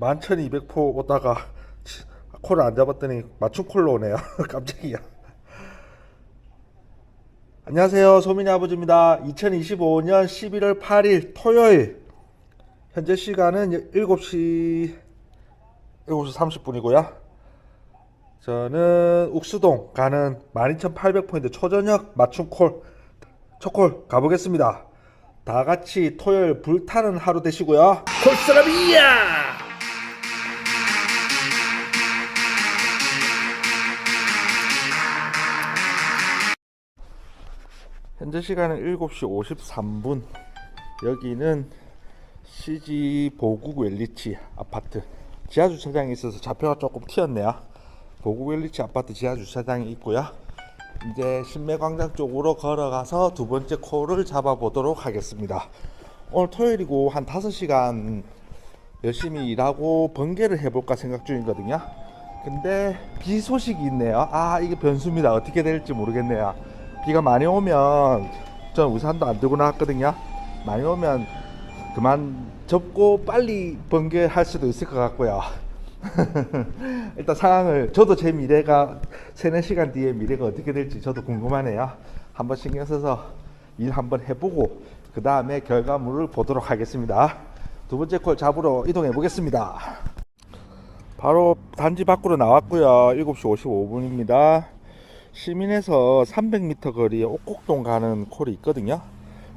11,200포 오다가 치, 콜을 안 잡았더니 맞춤 콜로 오네요. 깜짝이야. 안녕하세요. 소민이 아버지입니다. 2025년 11월 8일 토요일 현재 시간은 7시 7시 30분이고요. 저는 욱수동 가는 12,800포인트 초저녁 맞춤 콜 첫콜 가보겠습니다. 다 같이 토요일 불타는 하루 되시고요. 콜사람이야! 현재 시간은 7시 53분. 여기는 CG 보국 웰리치 아파트 지하 주차장이 있어서 좌표가 조금 튀었네요. 보국 웰리치 아파트 지하 주차장이 있고요. 이제 신매광장 쪽으로 걸어가서 두 번째 콜을 잡아보도록 하겠습니다. 오늘 토요일이고 한 5시간 열심히 일하고 번개를 해볼까 생각 중이거든요. 근데 비 소식이 있네요. 아 이게 변수입니다. 어떻게 될지 모르겠네요. 비가 많이 오면 전 우산도 안 들고 나왔거든요. 많이 오면 그만 접고 빨리 번개할 수도 있을 것 같고요. 일단 상황을 저도 제 미래가 3, 4시간 뒤에 미래가 어떻게 될지 저도 궁금하네요. 한번 신경 써서 일 한번 해보고 그 다음에 결과물을 보도록 하겠습니다. 두 번째 콜 잡으러 이동해 보겠습니다. 바로 단지 밖으로 나왔고요. 7시 55분입니다. 시민에서 300m 거리에 옥곡동 가는 콜이 있거든요.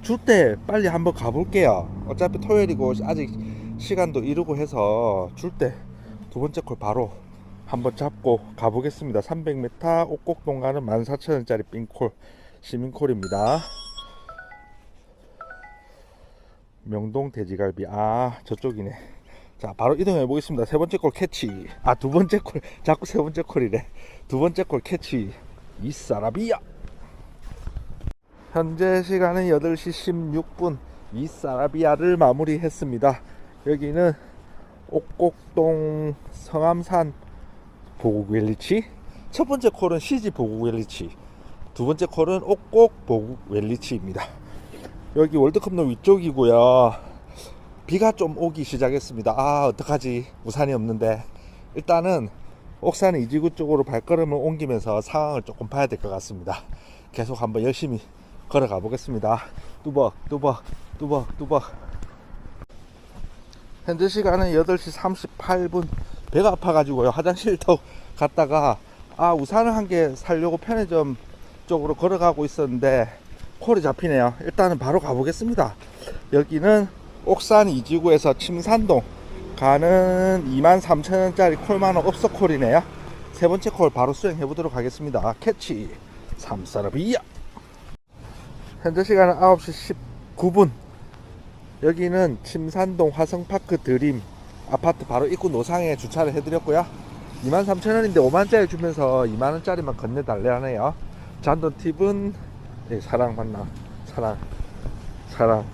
줄 때 빨리 한번 가볼게요. 어차피 토요일이고 아직 시간도 이르고 해서 줄 때 두 번째 콜 바로 한번 잡고 가보겠습니다. 300m 옥곡동 가는 14,000원짜리 冰콜 시민콜입니다. 명동 돼지갈비 아 저쪽이네. 자 바로 이동해 보겠습니다. 세 번째 콜 캐치 아 두 번째 콜 자꾸 세 번째 콜이래. 두 번째 콜 캐치 이사라비아 현재 시간은 8시 16분 이사라비아를 마무리했습니다. 여기는 옥곡동 성암산 보국웰리치 첫 번째 콜은 CG 보국웰리치 두 번째 콜은 옥곡 보국웰리치입니다. 여기 월드컵로 위쪽이고요. 비가 좀 오기 시작했습니다. 아 어떡하지 우산이 없는데 일단은 옥산 이지구 쪽으로 발걸음을 옮기면서 상황을 조금 봐야 될 것 같습니다. 계속 한번 열심히 걸어가 보겠습니다. 뚜벅 뚜벅 뚜벅 뚜벅. 현재 시간은 8시 38분. 배가 아파가지고요. 화장실도 갔다가 아 우산을 한 개 살려고 편의점 쪽으로 걸어가고 있었는데 콜이 잡히네요. 일단은 바로 가보겠습니다. 여기는 옥산 이지구에서 침산동 가는 23,000원짜리 콜만원 업소콜이네요. 세 번째 콜 바로 수행해 보도록 하겠습니다. 캐치 삼사라비야. 현재 시간은 9시 19분. 여기는 침산동 화성파크 드림 아파트 바로 입구 노상에 주차를 해드렸고요. 23,000원인데 5만짜리 주면서 2만원짜리만 건네달래 하네요. 잔돈 팁은 네, 사랑 만나 사랑 사랑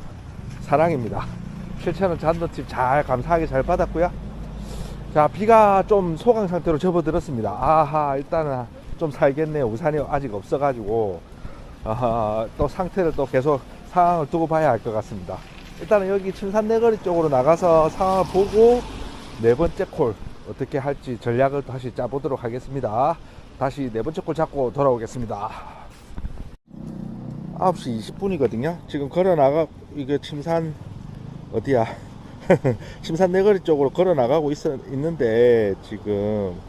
사랑입니다 7,000원 잔돈 팁 잘 감사하게 잘 받았고요 자 비가 좀 소강 상태로 접어들었습니다 아하 일단은 좀 살겠네요 우산이 아직 없어가지고 아하, 또 상태를 또 계속 상황을 두고 봐야 할 것 같습니다 일단은 여기 춘산내거리 쪽으로 나가서 상황을 보고 네 번째 콜 어떻게 할지 전략을 다시 짜보도록 하겠습니다. 다시 네 번째 콜 잡고 돌아오겠습니다. 9시 20분이거든요. 지금 걸어 나가 이게 침산 어디야? 침산 내거리 쪽으로 걸어 나가고 있, 있는데 지금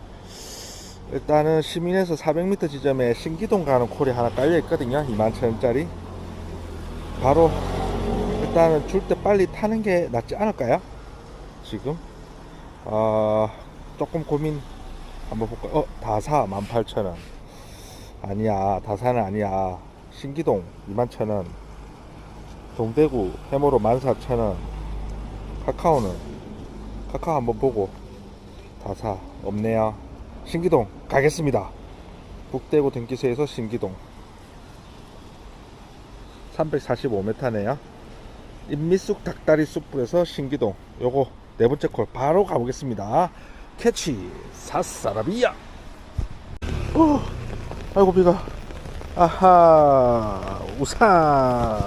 일단은 시민에서 400m 지점에 신기동 가는 콜이 하나 깔려 있거든요. 21,000원짜리. 바로 일단은 줄 때 빨리 타는 게 낫지 않을까요? 지금 아 조금 고민 한번 볼까? 어 다사 18,000원 아니야 다사는 아니야 신기동 21,000원 동대구 해모로 14,000원 카카오는 카카오 한번 보고 다 사. 없네요. 신기동 가겠습니다. 북대구 등기소에서 신기동. 345m네요. 인미쑥 닭다리 쑥불에서 신기동. 요거 네 번째 콜 바로 가보겠습니다. 캐치 사사라비야. 오, 아이고 비가. 아하 우산.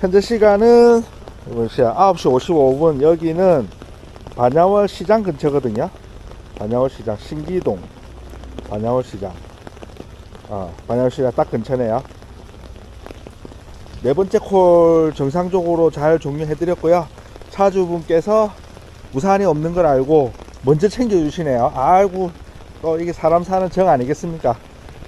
현재 시간은 이번 시간 9시 55분 여기는 반야월 시장 근처거든요. 반야월 시장 신기동 반야월 시장. 아, 반야월 시장 딱 근처네요. 네 번째 콜 정상적으로 잘 종료해 드렸고요. 차주분께서 우산이 없는 걸 알고 먼저 챙겨 주시네요. 아이고, 또 이게 사람 사는 정 아니겠습니까?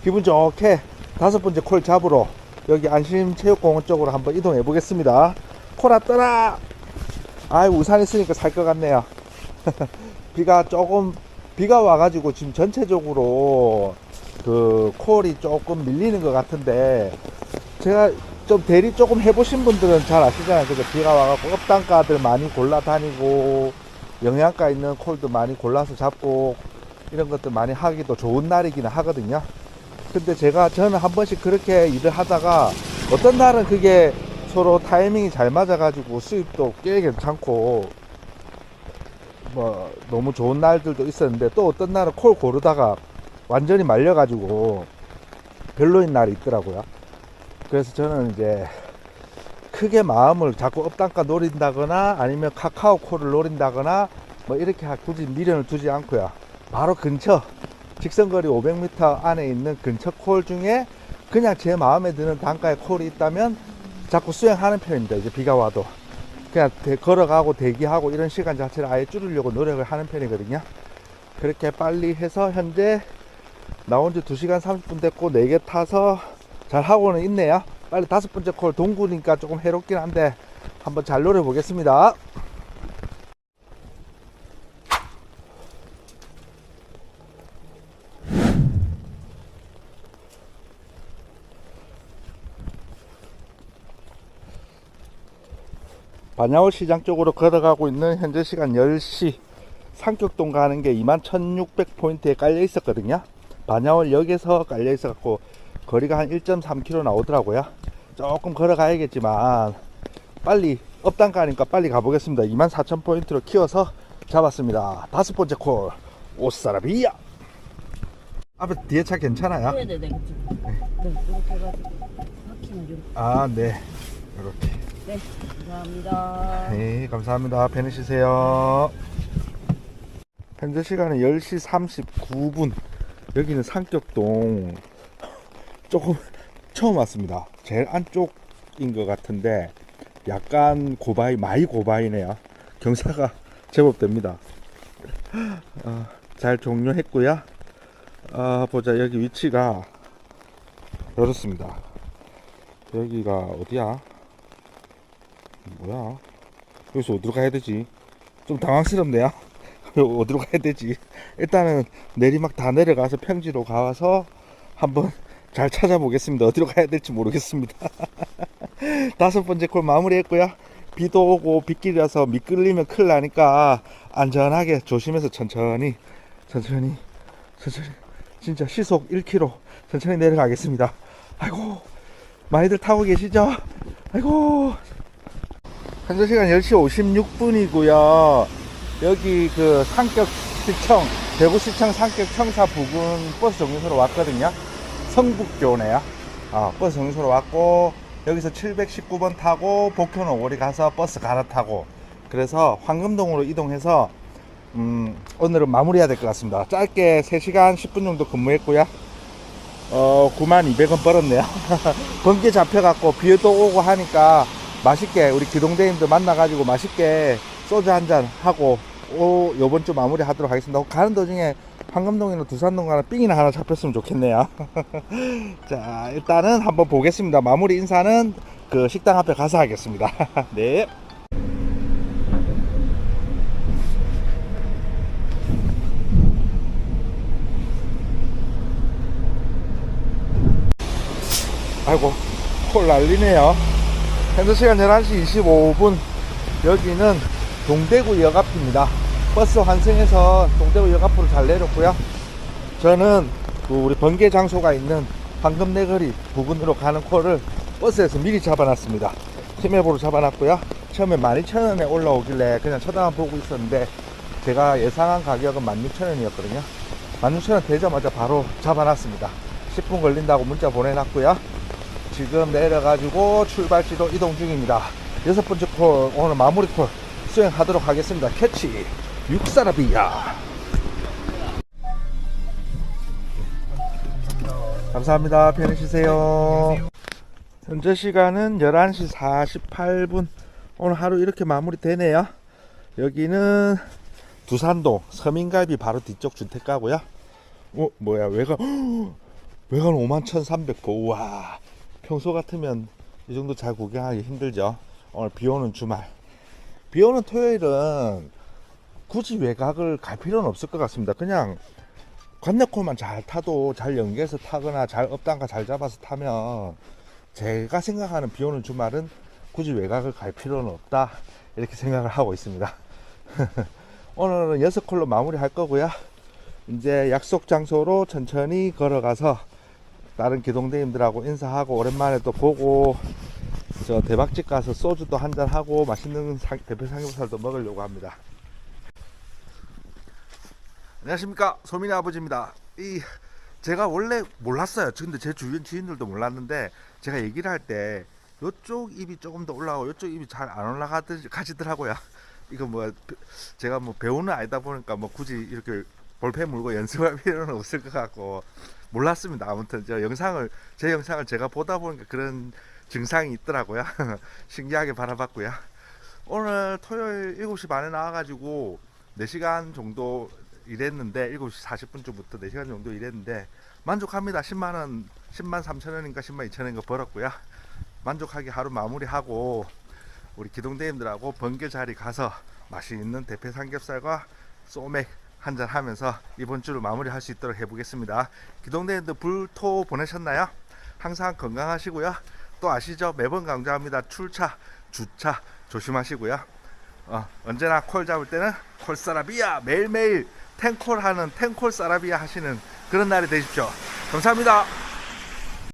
기분 좋게 다섯 번째 콜 잡으러 여기 안심체육공원 쪽으로 한번 이동해 보겠습니다. 콜 왔더라! 아이, 우산 있으니까 살 것 같네요. 비가 조금, 비가 와가지고 지금 전체적으로 그 콜이 조금 밀리는 것 같은데 제가 좀 대리 조금 해보신 분들은 잘 아시잖아요. 그죠? 비가 와갖고 업단가들 많이 골라 다니고 영양가 있는 콜도 많이 골라서 잡고 이런 것들 많이 하기도 좋은 날이기는 하거든요. 근데 제가 저는 한 번씩 그렇게 일을 하다가 어떤 날은 그게 서로 타이밍이 잘 맞아가지고 수입도 꽤 괜찮고 뭐 너무 좋은 날들도 있었는데 또 어떤 날은 콜 고르다가 완전히 말려가지고 별로인 날이 있더라고요. 그래서 저는 이제 크게 마음을 자꾸 업단가 노린다거나 아니면 카카오 콜을 노린다거나 뭐 이렇게 하- 굳이 미련을 두지 않고요. 바로 근처 직선거리 500m 안에 있는 근처 콜 중에 그냥 제 마음에 드는 단가의 콜이 있다면 자꾸 수행하는 편입니다. 이제 비가 와도 그냥 대- 걸어가고 대기하고 이런 시간 자체를 아예 줄이려고 노력을 하는 편이거든요. 그렇게 빨리 해서 현재 나온 지 2시간 30분 됐고 4개 타서 잘 하고는 있네요. 빨리 다섯 번째 콜 동구니까 조금 해롭긴 한데 한번 잘 노려보겠습니다. 반야월 시장 쪽으로 걸어가고 있는 현재 시간 10시 상격동 가는 게 21,600포인트에 깔려 있었거든요. 반야월 역에서 깔려 있어갖고 거리가 한 1.3km 나오더라고요. 조금 걸어가야겠지만 빨리 업단 가니까 빨리 가보겠습니다. 24,000포인트로 키워서 잡았습니다. 다섯 번째 콜 오사라비야. 앞에 뒤에 차 괜찮아요? 네네네. 그쵸. 네, 이렇게 해가지고 바퀴는 좀. 아, 네. 이렇게. 네, 감사합니다. 네, 감사합니다. 편히 쉬세요. 현재 시간은 10시 39분. 여기는 상격동. 조금 처음 왔습니다. 제일 안쪽인 것 같은데 약간 고바이, 많이 고바이네요. 경사가 제법 됩니다. 어, 잘 종료했고요. 아, 보자. 여기 위치가 이렇습니다. 여기가 어디야? 뭐야? 여기서 어디로 가야 되지? 좀 당황스럽네요. 어디로 가야 되지? 일단은 내리막 다 내려가서 평지로 가서 한번 잘 찾아보겠습니다. 어디로 가야 될지 모르겠습니다. 다섯 번째 콜 마무리했고요. 비도 오고 빗길이라서 미끌리면 큰일 나니까 안전하게 조심해서 천천히 천천히 천천히 진짜 시속 1km 천천히 내려가겠습니다. 아이고 많이들 타고 계시죠? 아이고 현재 시간 10시 56분이고요. 여기 그 상격 시청, 대구시청 상격 청사 부근 버스 정류소로 왔거든요. 성북교네요. 아, 버스 정류소로 왔고, 여기서 719번 타고 복현 오거리 가서 버스 갈아타고, 그래서 황금동으로 이동해서, 음, 오늘은 마무리해야 될 것 같습니다. 짧게 3시간 10분 정도 근무했고요. 어, 9만 200원 벌었네요. 번개 잡혀갖고 비도 오고 하니까 맛있게 우리 기동대인들 만나가지고 맛있게 소주 한 잔 하고 오, 요번 주 마무리 하도록 하겠습니다. 가는 도중에 황금동이나 두산동 가는 삥이나 하나 잡혔으면 좋겠네요. 자, 일단은 한번 보겠습니다. 마무리 인사는 그 식당 앞에 가서 하겠습니다. 네. 아이고, 콜 난리네요. 현재 시간 11시 25분. 여기는 동대구역 앞입니다. 버스 환승해서 동대구역 앞으로 잘 내렸고요. 저는 그 우리 번개 장소가 있는 황금내거리 부근으로 가는 콜을 버스에서 미리 잡아놨습니다. 팀앱으로 잡아놨고요. 처음에 12,000원에 올라오길래 그냥 쳐다만 보고 있었는데 제가 예상한 가격은 16,000원이었거든요. 16,000원 되자마자 바로 잡아놨습니다. 10분 걸린다고 문자 보내놨고요. 지금 내려가지고 출발 지도 이동 중입니다. 여섯 번째 콜 오늘 마무리 콜 수행하도록 하겠습니다. 캐치 육사라비야. 감사합니다. 편히 쉬세요. 현재 시간은 11시 48분. 오늘 하루 이렇게 마무리 되네요. 여기는 두산동 서민갈비 바로 뒤쪽 주택가고요. 어, 뭐야, 외관, 외관 51,300포. 우와. 평소 같으면 이 정도 잘 구경하기 힘들죠. 오늘 비 오는 주말. 비 오는 토요일은 굳이 외곽을 갈 필요는 없을 것 같습니다. 그냥 관내콜만 잘 타도 잘 연계해서 타거나 잘 업단가 잘 잡아서 타면 제가 생각하는 비 오는 주말은 굳이 외곽을 갈 필요는 없다. 이렇게 생각을 하고 있습니다. 오늘은 여섯 콜로 마무리 할 거고요. 이제 약속 장소로 천천히 걸어가서 다른 기동대님들하고 인사하고 오랜만에 또 보고 저 대박집 가서 소주도 한잔 하고 맛있는 상- 대패 삼겹살도 먹으려고 합니다. 안녕하십니까 소민이 아버지입니다. 이 제가 원래 몰랐어요. 근데 제 주변 지인들도 몰랐는데 제가 얘기를 할때 요쪽 입이 조금 더 올라가고 요쪽 입이 잘 안 올라가지더라고요. 이거 뭐 제가 뭐 배우는 아니다 보니까 뭐 굳이 이렇게 볼펜 물고 연습할 필요는 없을 것 같고 몰랐습니다. 아무튼 저 영상을 제 영상을 제가 보다 보니까 그런 증상이 있더라고요. 신기하게 바라봤고요. 오늘 토요일 7시 반에 나와가지고 4시간 정도 일했는데 7시 40분쯤부터 4시간 정도 일했는데 만족합니다. 10만 원, 10만 3천 원인가 10만 2천 원인가 벌었고요. 만족하게 하루 마무리하고 우리 기동대님들하고 번개 자리 가서 맛있는 대패 삼겹살과 소맥 한잔 하면서 이번 주를 마무리할 수 있도록 해보겠습니다. 기동대님들 불토 보내셨나요? 항상 건강하시고요. 또 아시죠? 매번 강조합니다. 출차, 주차 조심하시고요. 어, 언제나 콜 잡을 때는 콜 사라비아 매일매일 탱콜 하는 탱콜 사라비아 하시는 그런 날이 되십시오. 감사합니다.